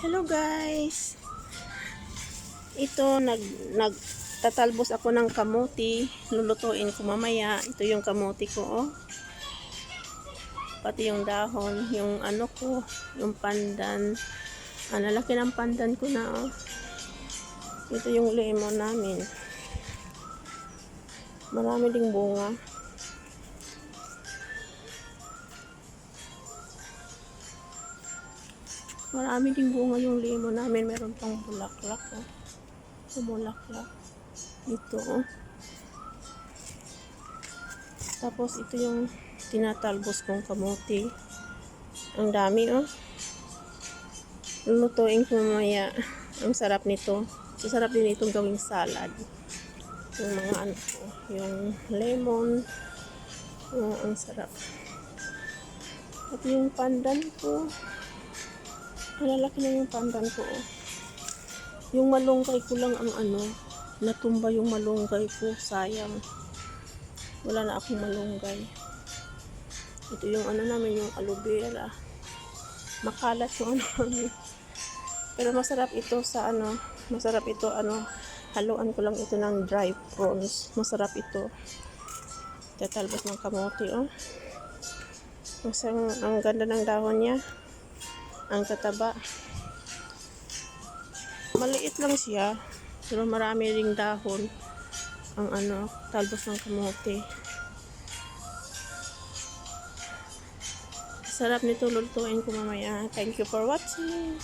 Hello guys. Ito nag nagtatalbos ako ng kamuti. Lulutuin ko mamaya. Ito yung kamuti ko oh. Pati yung dahon, yung ano ko, yung pandan. Ang lalaki ng pandan ko na oh. Ito yung lemon namin. Marami ding bunga. Marami ding bunga yung lemon namin. Meron pang bulaklak. Oh. Bumulaklak. Ito. Oh. Tapos ito yung tinatalbos kong kamote. Ang dami oh. Lulutuin ko mamaya. Ang sarap nito. Sarap din itong gawing salad. Yung mga ano ko. Yung lemon. Oh, ang sarap. At yung pandan ko. Malalaki na yung pandan ko. Oh. Yung malunggay ko lang ang ano, natumba yung malunggay ko. Sayang. Wala na akong malunggay. Ito yung ano namin, yung aloe vera. Makalat yung ano namin. Pero masarap ito sa ano, masarap ito ano, haluan ko lang ito ng dry prawns. Masarap ito. Tatalbos ng kamote, oh. Mas ang, ang ganda ng dahon niya ang tataba. Maliit lang siya, pero marami ring dahon ang ano, talbos ng kamote. Sarap nito lutuin ko mamaya. Thank you for watching.